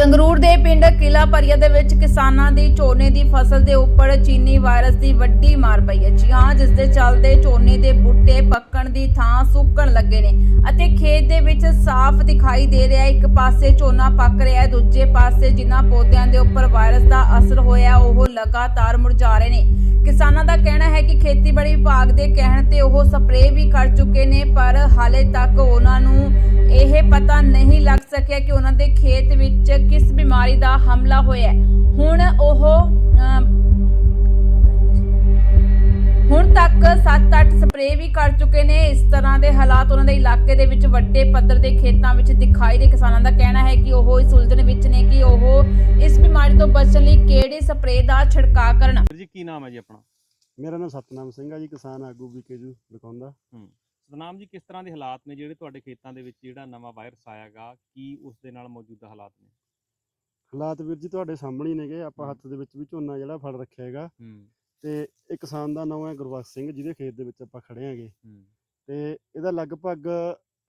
ਸੰਗਰੂਰ ਦੇ ਪਿੰਡ ਕਿਲਾ ਭਰੀਆ ਦੇ ਵਿੱਚ ਕਿਸਾਨਾਂ ਦੀ ਝੋਨੇ ਦੀ ਫਸਲ ਦੇ ਉੱਪਰ ਚੀਨੀ ਵਾਇਰਸ ਦੀ ਵੱਡੀ ਮਾਰ ਪਈ ਹੈ। ਜੀ ਹਾਂ, ਜਿਸ ਦੇ ਚੱਲਦੇ ਝੋਨੇ ਦੇ ਬੂਟੇ ਪੱਕਣ ਦੀ ਥਾਂ ਸੁੱਕਣ ਲੱਗੇ ਨੇ ਅਤੇ ਖੇਤ ਦੇ ਵਿੱਚ ਸਾਫ਼ ਦਿਖਾਈ ਦੇ ਰਿਹਾ ਹੈ। ਇੱਕ ਪਾਸੇ ਝੋਨਾ ਪੱਕ ਰਿਹਾ ਹੈ, ਦੂਜੇ ਪਾਸੇ ਜਿਨ੍ਹਾਂ ਪੌਦਿਆਂ ਦੇ ਉੱਪਰ ਵਾਇਰਸ ਦਾ ਅਸਰ ਹੋਇਆ, ਉਹ ਲਗਾਤਾਰ ਮੁਰਝਾ ਰਹੇ ਨੇ। ਕਿਸਾਨਾਂ ਦਾ ਕਹਿਣਾ ਹੈ ਕਿ ਖੇਤੀਬਾੜੀ ਵਿਭਾਗ ਦੇ ਕਹਿਣ ਤੇ ਉਹ ਸਪਰੇਅ ਵੀ ਕਰ ਚੁੱਕੇ ਨੇ, ਪਰ ਹਾਲੇ ਤੱਕ ਉਹਨਾਂ ਨੂੰ ਇਹ ਪਤਾ ਨਹੀਂ ਲੱਗ ਸਕਿਆ ਕਿ ਉਹਨਾਂ ਦੇ ਖੇਤ ਵਿੱਚ ਕਿਸ ਬਿਮਾਰੀ ਦਾ ਹਮਲਾ ਹੋਇਆ ਹੁਣ ਉਹ ਹੁਣ ਤੱਕ 7-8 ਸਪਰੇਅ ਵੀ ਕਰ ਚੁੱਕੇ ਨੇ। ਇਸ ਤਰ੍ਹਾਂ ਦੇ ਹਾਲਾਤ ਉਹਨਾਂ ਦੇ ਇਲਾਕੇ ਦੇ ਵਿੱਚ ਵੱਡੇ ਪੱਧਰ ਦੇ ਖੇਤਾਂ ਵਿੱਚ ਦਿਖਾਈ ਦੇ ਕਿਸਾਨਾਂ ਦਾ ਕਹਿਣਾ ਹੈ ਕਿ ਉਹ ਇਸ ਉਲਝਣ ਵਿੱਚ ਨੇ ਕਿ ਉਹ ਇਸ ਬਿਮਾਰੀ ਤੋਂ ਬਚਣ ਲਈ ਕਿਹੜੇ ਸਪਰੇਅ ਦਾ ਛਿੜਕਾਅ ਕਰਨ। ਜੀ ਕੀ ਨਾਮ ਹੈ ਜੀ ਆਪਣਾ? ਮੇਰਾ ਨਾਮ ਸਤਨਾਮ ਸਿੰਘ ਆ ਜੀ ਕਿਸਾਨ ਆਗੂ ਵਿਕੇਜੂ ਲਖਾਉਂਦਾ ਸਤਨਾਮ ਜੀ ਕਿਸ ਤਰ੍ਹਾਂ ਦੇ ਹਾਲਾਤ ਨੇ ਜਿਹੜੇ ਤੁਹਾਡੇ ਖੇਤਾਂ ਦੇ ਵਿੱਚ ਜਿਹੜਾ ਨਵਾਂ ਵਾਇਰਸ ਆਇਆਗਾ ਕੀ ਉਸ ਦੇ ਨਾਲ ਮੌਜੂਦਾ ਹਾਲਾਤ ਨੇ? ਹਾਲਾਤ ਵੀਰ ਜੀ ਤੁਹਾਡੇ ਸਾਹਮਣੇ ਨੇਗੇ। ਆਪਾਂ। ਹੱਥ ਦੇ ਵਿੱਚ ਵੀ ਝੋਨਾ ਜਿਹੜਾ ਫੜ ਰੱਖਿਆ ਹੈਗਾ। ਤੇ ਇਹ ਕਿਸਾਨ ਦਾ ਨਾਮ ਹੈ ਗੁਰਬਖਸ਼ ਸਿੰਘ ਜਿਹਦੇ ਖੇਤ ਦੇ ਵਿੱਚ ਆਪਾਂ ਖੜੇ ਆਂਗੇ ਤੇ ਇਹਦਾ ਲਗਭਗ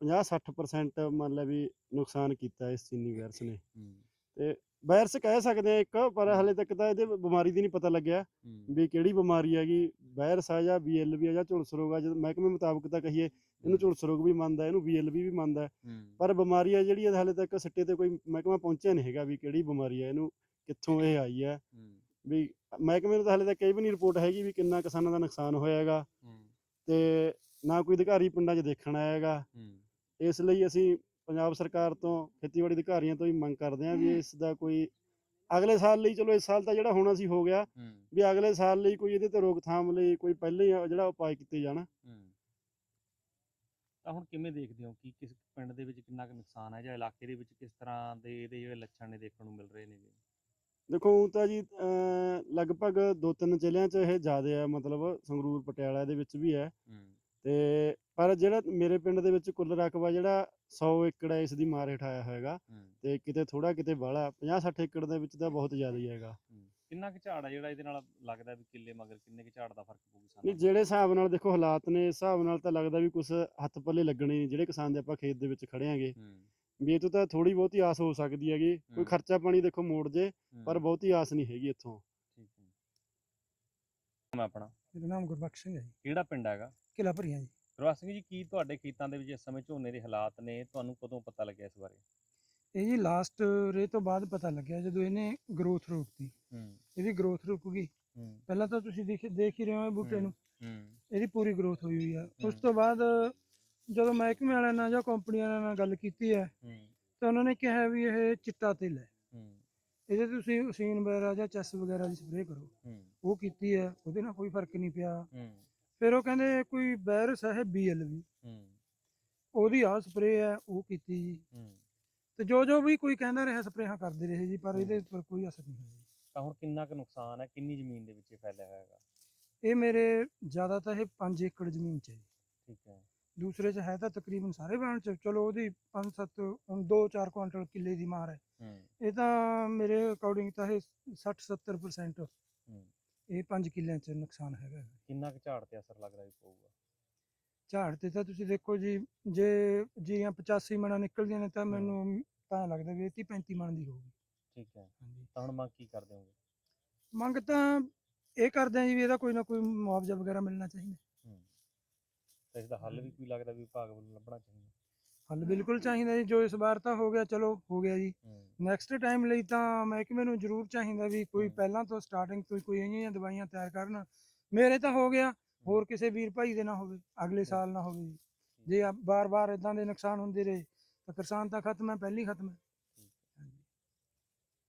50-60% ਮੰਨ ਲੈ ਵੀ ਨੁਕਸਾਨ ਕੀਤਾ ਇਸ ਚੀਨੀ ਵਾਇਰਸ ਨੇ। ਹੂੰ। ਵਾਇਰਸ ਕਹਿ ਸਕਦੇ ਆ ਇੱਕ ਪਰ ਹਲੇ ਤੱਕ ਤਾਂ ਇਹਦੇ ਬਿਮਾਰੀ ਦੀ ਨਹੀਂ ਪਤਾ ਲੱਗਿਆ ਵੀ ਕਿਹੜੀ ਬਿਮਾਰੀ ਹੈਗੀ ਵਾਇਰਸ ਆ ਜਾਂ ਬੀਐਲਬੀ ਆ ਜਾਂ ਝੁਲਸ ਰੋਗ ਆ ਜਦ ਮਹਿਕਮੇ ਮੁਤਾਬਕ ਤਾਂ ਕਹੀਏ ਇਹਨੂੰ ਝੁਲਸ ਰੋਗ ਵੀ ਮੰਨਦਾ ਇਹਨੂੰ ਬੀਐਲਬੀ ਵੀ ਮੰਨਦਾ। ਪਰ ਬਿਮਾਰੀ ਆ ਜਿਹੜੀ ਹਾਲੇ ਤੱਕ ਸਿੱਟੇ ਤੇ ਕੋਈ ਮਹਿਕਮਾ ਪਹੁੰਚਿਆ ਨਹੀਂ ਹੈਗਾ ਵੀ ਕਿਹੜੀ ਬਿਮਾਰੀ ਆ ਇਹਨੂੰ ਕਿੱਥੋਂ ਇਹ ਆਈ ਹੂੰ। ਵੀ ਮਹਿਕਮੇ ਨੂੰ ਤਾਂ ਹਾਲੇ ਤੱਕ ਕਈ ਵੀ ਨਹੀਂ ਰਿਪੋਰਟ ਹੈਗੀ ਵੀ ਕਿੰਨਾ ਕਿਸਾਨਾਂ ਦਾ ਨੁਕਸਾਨ ਹੋਇਆ ਹੈਗਾ। ਹੂੰ। ਤੇ ਨਾ ਕੋਈ ਅਧਿਕਾਰੀ ਪਿੰਡਾਂ 'ਚ ਦੇਖਣ ਆਇਆ ਹੈਗਾ। ਹੂੰ। ਇਸ ਲਈ ਅਸੀਂ ਪੰਜਾਬ ਸਰਕਾਰ ਤੋਂ ਖੇਤੀਬਾੜੀ ਅਧਿਕਾਰੀਆਂ ਤੋਂ ਵੀ ਮੰਗ ਕਰਦੇ ਹਾਂ ਵੀ ਇਸ ਦਾ ਕੋਈ ਅਗਲੇ ਸਾਲ ਲਈ ਚਲੋ ਇਸ ਸਾਲ ਤਾਂ ਜਿਹੜਾ ਹੋਣਾ ਸੀ ਹੋ ਗਿਆ ਹੂੰ। ਵੀ ਅਗਲੇ ਸਾਲ ਲਈ ਕੋਈ ਇਹਦੇ ਤੇ ਰੋਕਥਾਮ ਲਈ ਕੋਈ ਪਹਿਲੇ ਹੀ ਜਿਹੜਾ ਉਪਾਅ ਕੀਤੇ ਜਾਣ। ਹੂੰ। ਤਾਂ ਹੁਣ ਕਿਵੇਂ ਦੇਖਦੇ ਹੋ ਕਿ ਕਿਸ ਪਿੰਡ ਦੇ ਵਿੱਚ ਕਿੰਨਾ ਕੁ ਨੁਕਸਾਨ ਹੈ ਜਾਂ ਇਲਾਕੇ ਦੇ ਵਿੱਚ ਕਿਸ ਤਰ੍ਹਾਂ ਦੇ ਇਹਦੇ ਜਿਹੜੇ ਲੱਛਣ ਨੇ ਦੇਖਣ ਨੂੰ ਮਿਲ ਰਹੇ ਨੇ ਜੀ ਦੇਖੋ ਊਂ ਤਾਂ ਜੀ ਅਮ ਲਗਭਗ ਦੋ ਤਿੰਨ ਜ਼ਿਲ੍ਹਿਆਂ 'ਚ ਇਹ ਜ਼ਿਆਦੇ ਆ ਮਤਲਬ ਸੰਗਰੂਰ ਪਟਿਆਲਾ ਦੇ ਵਿੱਚ ਵੀ ਹੈ। ਹੂੰ। ਤੇ ਪਰ ਜਿਹੜਾ ਮੇਰੇ ਪਿੰਡ ਦੇ ਵਿੱਚ ਕੁੱਲ ਰਕਬਾ ਜਿਹੜਾ 100 ਏਕੜ ਹੈ ਇਸ ਦੀ ਮਾਰ ਹੇਠ ਆਇਆ ਹੋਏਗਾ। ਹੂੰ। ਤੇ ਕਿਤੇ ਥੋੜਾ ਕਿਤੇ ਬਾਹਲਾ 50 60 ਏਕੜ ਦੇ ਵਿੱਚ ਤਾਂ ਬਹੁਤ ਜ਼ਿਆਦਾ ਹੀ ਹੈਗਾ। ਕਿੰਨਾ ਕੁ ਝਾੜ ਆ ਜਿਹੜਾ ਇਹਦੇ ਨਾਲ ਲੱਗਦਾ ਵੀ ਕਿੱਲੇ ਮਗਰ ਕਿੰਨੇ ਕੁ ਝਾੜ ਦਾ ਫ਼ਰਕ ਪਊ ਨਹੀਂ ਜਿਹੜੇ ਹਿਸਾਬ ਨਾਲ ਦੇਖੋ ਹਾਲਾਤ ਨੇ ਇਸ ਹਿਸਾਬ ਨਾਲ ਤਾਂ ਲੱਗਦਾ ਵੀ ਕੁਝ ਹੱਥ ਪੱਲੇ ਲੱਗਣੇ ਜਿਹੜੇ ਕਿਸਾਨ ਦੇ ਆਪਾਂ ਖੇਤ ਦੇ ਵਿੱਚ ਖੜੇ ਆਂਗੇ ਹੂੰ। ਵੀ ਇਹ ਤੋਂ ਥੋੜੀ ਬਹੁਤੀ ਆਸ ਹੋ ਸਕਦੀ ਹੈਗੀ। ਕੋਈ। ਖਰਚਾ ਪਾਣੀ ਦੇਖੋ ਮੋੜ ਜੇ ਪਰ ਬਹੁਤੀ ਆਸ ਨਹੀਂ ਹੈਗੀ ਇੱਥੋਂ। ਠੀਕ ਹੈ। ਆਪਣਾ? ਮੇਰਾ ਨਾਮ ਗੁਰਬਖਸ਼ ਸਿੰਘ ਹੈ ਜੀ। ਕਿਹੜਾ ਪਿੰਡ ਹੈਗਾ? ਕਿਲਾ ਭਰੀਆਂ ਜੀ। ਗੁਰਬਖਸ਼ ਸਿੰਘ ਜੀ ਕੀ ਤੁਹਾਡੇ ਖੇਤਾਂ ਦੇ ਵਿੱਚ ਇਸ ਸਮੇਂ ਝੋਨੇ ਦੇ ਹਾਲਾਤ ਨੇ? ਤੁਹਾਨੂੰ ਕਦੋਂ ਪਤਾ ਲੱਗਿਆ ਇਸ ਬਾਰੇ? ਇਹ ਜੀ ਲਾਸਟ ਰੇ ਤੋਂ ਬਾਅਦ ਪਤਾ ਲੱਗਿਆ ਜਦੋਂ ਇਹਨੇ ਗਰੋਥ ਰੋਕਤੀ ਹੂੰ। ਇਹਦੀ ਗਰੋਥ ਰੁਕ ਗਈ। ਹੂੰ। ਪਹਿਲਾਂ ਤਾਂ ਤੁਸੀਂ ਦੇਖ ਦੇਖ ਹੀ ਰਹੇ ਹੋ ਬੂਟੇ ਨੂੰ। ਹੂੰ। ਇਹਦੀ ਪੂਰੀ ਗਰੋਥ ਹੋਈ ਹੋਈ ਆ। ਉਸ। ਤੋਂ ਬਾਅਦ ਜਦੋਂ ਮਹਿਕਮੇ ਵਾਲਿਆਂ ਨਾਲ ਜਾਂ ਕੰਪਨੀਆਂ ਨਾਲ ਗੱਲ ਕੀਤੀ ਹੈ ਤਾਂ ਉਹਨਾਂ ਨੇ ਕਿਹਾ ਵੀ ਇਹ ਚਿੱਟਾ ਤੇਲ ਹੈ। ਇਹਦੇ ਤੁਸੀਂ ਉਸੀਨ ਵਗੈਰਾ ਜਾਂ ਚੈਸ ਵਗੈਰਾ ਦੀ ਸਪਰੇਅ ਕਰੋ। ਉਹ ਕੀਤੀ ਹੈ ਉਹਦੇ ਨਾਲ ਕੋਈ ਫ਼ਰਕ ਨਹੀਂ ਪਿਆ। ਫਿਰ ਉਹ ਕਹਿੰਦੇ ਕੋਈ ਵਾਇਰਸ ਹੈ ਬੀਐਲਵੀ ਉਹਦੀ ਆ ਸਪਰੇਅ ਹੈ ਉਹ ਕੀਤੀ ਜੀ। ਤੇ ਜੋ ਜੋ ਵੀ ਕੋਈ ਕਹਿੰਦਾ ਰਿਹਾ ਸਪਰੇਹਾਂ ਕਰਦੇ ਰਹੇ ਜੀ ਪਰ ਇਹਦੇ ਉੱਪਰ ਕੋਈ ਅਸਰ ਨਹੀਂ ਹੋਇਆ। ਤਾਂ ਹੁਣ ਕਿੰਨਾ ਕੁ ਨੁਕਸਾਨ ਹੈ ਕਿੰਨੀ ਜ਼ਮੀਨ ਦੇ ਵਿੱਚ ਫੈਲਿਆ ਹੋਇਆ ਹੈਗਾ? ਇਹ ਮੇਰੇ ਜ਼ਿਆਦਾ ਤਾਂ ਇਹ 5 ਏਕੜ ਜ਼ਮੀਨ 'ਚ ਹੈ। ਠੀਕ ਹੈ। ਦੂਸਰੇ 'ਚ ਹੈ ਤਾਂ ਤਕਰੀਬਨ ਸਾਰੇ ਬਾਣ 'ਚ। ਚਲੋ ਉਹਦੀ 5-7 2-4 ਕੁਆਂਟਲ ਕਿੱਲੇ ਦੀ ਮਾਰ ਹੈ। ਇਹ ਤਾਂ ਮੇਰੇ ਅਕੋਰਡਿੰਗ ਤਾਂ ਇਹ 60-70% ਹੂੰ। ਇਹ 5 ਕਿੱਲਿਆਂ 'ਚ ਨੁਕਸਾਨ ਹੈਗਾ ਕਿੰਨਾ ਕੁ ਝਾੜ ਤੇ ਅਸਰ ਲੱਗਦਾ ਵੀ ਪਊਗਾ? ਝਾੜ ਤੇ ਤਾਂ ਤੁਸੀਂ ਦੇਖੋ ਜੀ ਜੇ ਜੀਆਂ 85 ਮਣਾ ਨਿਕਲਦੀਆਂ ਨੇ ਤਾਂ ਮੈਨੂੰ ਤਾਂ ਲੱਗਦਾ ਵੀ ਇਹ 30-35 ਮਣ ਦੀ ਹੋਊਗੀ। ਠੀਕ ਹੈ। ਹਾਂਜੀ। ਤਾਂ ਹੁਣ ਮੰਗ ਕੀ ਕਰਦੇ ਹੋਗੇ? ਮੰਗ ਤਾਂ ਇਹ ਕਰਦੇ ਆ ਜੀ ਵੀ ਇਹਦਾ ਕੋਈ ਨਾ ਕੋਈ ਮੁਆਵਜ਼ਾ ਵਗੈਰਾ ਮਿਲਣਾ ਚਾਹੀਦਾ। ਹੂੰ। ਤਾਂ ਇਸ ਦਾ ਹੱਲ ਵੀ ਕੋਈ ਲੱਗਦਾ ਵੀ ਵਿਭਾਗ ਵੱਲੋਂ ਲੱਭਣਾ ਚਾਹੀਦਾ। ਹੱਲ ਬਿਲਕੁਲ ਚਾਹੀਦਾ ਜੀ ਜੋ ਇਸ ਵਾਰ ਤਾਂ ਹੋ ਗਿਆ ਚਲੋ ਹੋ ਗਿਆ ਜੀ। ਨੈਕਸਟ ਟਾਈਮ ਲਈ ਤਾਂ ਮਹਿਕਮੇ ਨੂੰ ਜ਼ਰੂਰ ਚਾਹੀਦਾ ਵੀ ਕੋਈ। ਪਹਿਲਾਂ ਤੋਂ ਸਟਾਰਟਿੰਗ ਤੋਂ ਕੋਈ ਇਹੀਆਂ ਦਵਾਈਆਂ ਤਿਆਰ ਕਰਨ। ਮੇਰੇ ਤਾਂ ਹੋ ਗਿਆ ਹੋਰ ਕਿਸੇ ਵੀਰ ਭਾਈ ਦੇ ਨਾ ਹੋਵੇ ਅਗਲੇ ਸਾਲ ਨਾ ਹੋਵੇ ਜੀ। ਜੇ ਬਾਰ-ਬਾਰ ਇਦਾਂ ਦੇ ਨੁਕਸਾਨ ਹੁੰਦੇ ਰਹੇ ਤਾਂ ਕਿਸਾਨ ਤਾਂ ਖਤਮ ਹੈ ਪਹਿਲੀ ਖਤਮ ਹੈ।